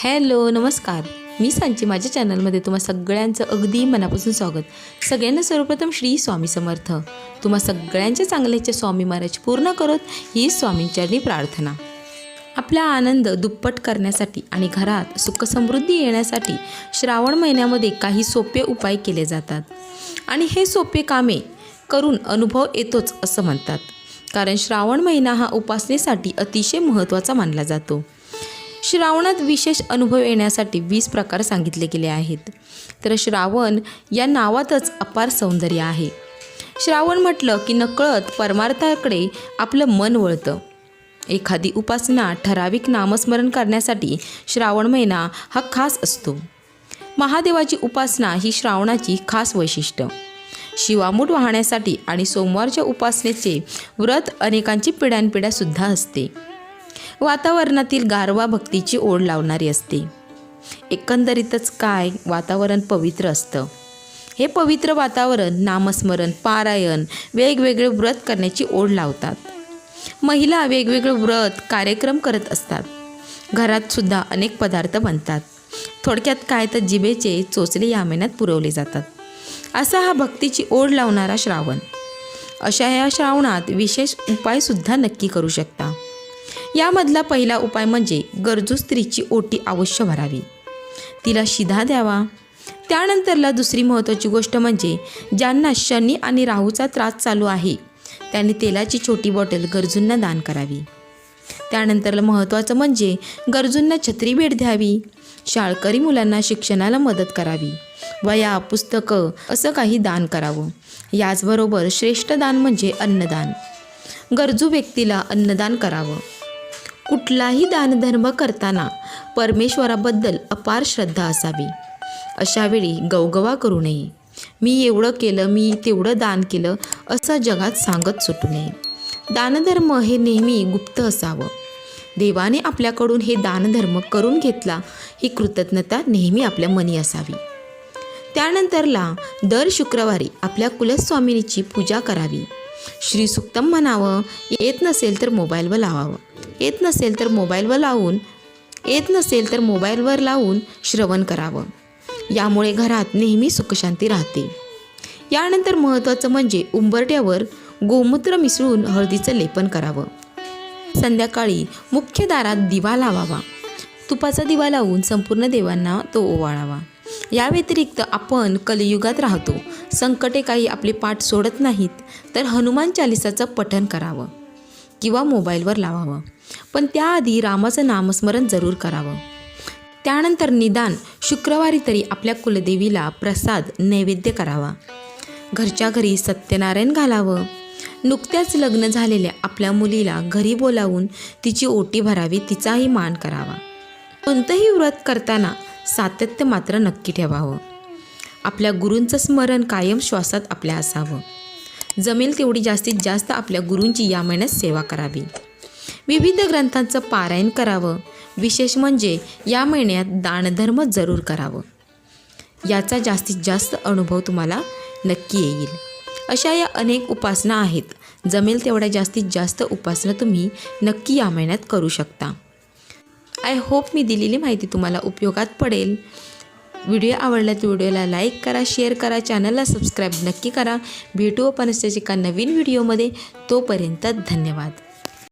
Hello नमस्कार. मी सांची माझ्या चॅनलमध्ये तुम्हा सगळ्यांचं अगदी मनापासून स्वागत. सगळ्यांना सर्वप्रथम श्री स्वामी समर्थ. तुम्हा सगळ्यांच्या चांगल्याचे स्वामी महाराज पूर्ण करत ही स्वामींच्यानी प्रार्थना. आपला आनंद दुप्पट करण्यासाठी आणि घरात सुखसमृद्धी येण्यासाठी श्रावण महिन्यामध्ये काही सोपे उपाय केले जातात. आणि हे सोपे कामे करून अनुभव येतोच असं म्हणतात. कारण श्रावण महिना हा उपासनेसाठी अतिशय महत्त्वाचा मानला जातो. श्रावणात विशेष अनुभव येण्यासाठी वीस प्रकार सांगितले गेले आहेत. तर श्रावण या नावातच अपार सौंदर्य आहे. श्रावण म्हटलं की नकळत परमार्थाकडे आपलं मन वळतं. एखादी उपासना ठराविक नामस्मरण करण्यासाठी श्रावण महिना हा खास असतो. महादेवाची उपासना ही श्रावणाची खास वैशिष्ट्य. शिवामूठ वाहण्यासाठी आणि सोमवारच्या उपासनेचे व्रत अनेकांची पिढ्यानपिढ्यासुद्धा असते. वातावरणातील गारवा भक्तीची ओढ लावणारी असते. एकंदरीतच काय वातावरण पवित्र असतं? हे पवित्र वातावरण नामस्मरण पारायण वेगवेगळे व्रत करण्याची ओढ लावतात. महिला वेगवेगळे व्रत कार्यक्रम करत असतात. घरात सुद्धा अनेक पदार्थ बनतात. थोडक्यात काय तर जिभेचे चोचले या महिन्यात पुरवले जातात. असा हा भक्तीची ओढ लावणारा श्रावण. अशा या श्रावणात विशेष उपायसुद्धा नक्की करू शकता. यामधला पहिला उपाय म्हणजे गरजू स्त्रीची ओटी अवश्य भरावी. तिला शिधा द्यावा. त्यानंतरला दुसरी महत्त्वाची गोष्ट म्हणजे ज्यांना शनी आणि राहूचा त्रास चालू आहे त्यांनी तेलाची छोटी बॉटल गरजूंना दान करावी. त्यानंतरला महत्त्वाचं म्हणजे गरजूंना छत्री भेट द्यावी. शाळकरी मुलांना शिक्षणाला मदत करावी. वया पुस्तकं असं काही दान करावं. याचबरोबर श्रेष्ठ दान म्हणजे अन्नदान. गरजू व्यक्तीला अन्नदान करावं. कुठलाही दानधर्म करताना परमेश्वराबद्दल अपार श्रद्धा असावी. अशावेळी गवगवा करू नये. मी एवढं केलं मी तेवढं दान केलं असं जगात सांगत सुटू नये. दानधर्म हे नेहमी गुप्त असावं. देवाने आपल्याकडून हे दानधर्म करून घेतला ही कृतज्ञता नेहमी आपल्या मनी असावी. त्यानंतरला दर शुक्रवारी आपल्या कुलस्वामिनीची पूजा करावी. श्रीसुक्तम म्हणावं येत नसेल तर मोबाईलवर लावावं. येत नसेल तर मोबाईलवर लावून येत नसेल तर मोबाईलवर लावून श्रवण करावं. यामुळे घरात नेहमी सुखशांती राहते. यानंतर महत्त्वाचं म्हणजे उंबरट्यावर गोमूत्र मिसळून हळदीचं लेपन करावं. संध्याकाळी मुख्य दारात दिवा लावावा. तुपाचा दिवा लावून संपूर्ण देवांना तो ओवाळावा. या व्यतिरिक्त आपण कलियुगात राहतो. संकटे काही आपले पाठ सोडत नाहीत तर हनुमान चालिसाचं पठण करावं किंवा मोबाईलवर लावावं. पण त्याआधी रामाचं नामस्मरण जरूर करावं. त्यानंतर निदान शुक्रवारी तरी आपल्या कुलदेवीला प्रसाद नैवेद्य करावा. घरच्या घरी सत्यनारायण घालावं. नुकत्याच लग्न झालेल्या आपल्या मुलीला घरी बोलावून तिची ओटी भरावी तिचाही मान करावा. कोणतंही व्रत करताना सातत्य मात्र नक्की ठेवावं. आपल्या गुरूंचं स्मरण कायम श्वासात आपल्या असावं. जमेल तेवढी जास्तीत जास्त आपल्या गुरूंची या महिन्यात सेवा करावी. विविध ग्रंथांचं पारायण करावं. विशेष म्हणजे या महिन्यात दानधर्म जरूर करावं. याचा जास्तीत जास्त अनुभव तुम्हाला नक्की येईल. अशा या अनेक उपासना आहेत. जमेल तेवढ्या जास्तीत जास्त उपासना तुम्ही नक्की या महिन्यात करू शकता. आय होप मी दिलेली माहिती तुम्हाला उपयोगात पडेल. व्हिडिओ आवडला तर व्हिडिओला लाईक करा शेअर करा चॅनलला सबस्क्राईब नक्की करा. भेटू आपण एका नवीन व्हिडिओमध्ये. तोपर्यंत धन्यवाद.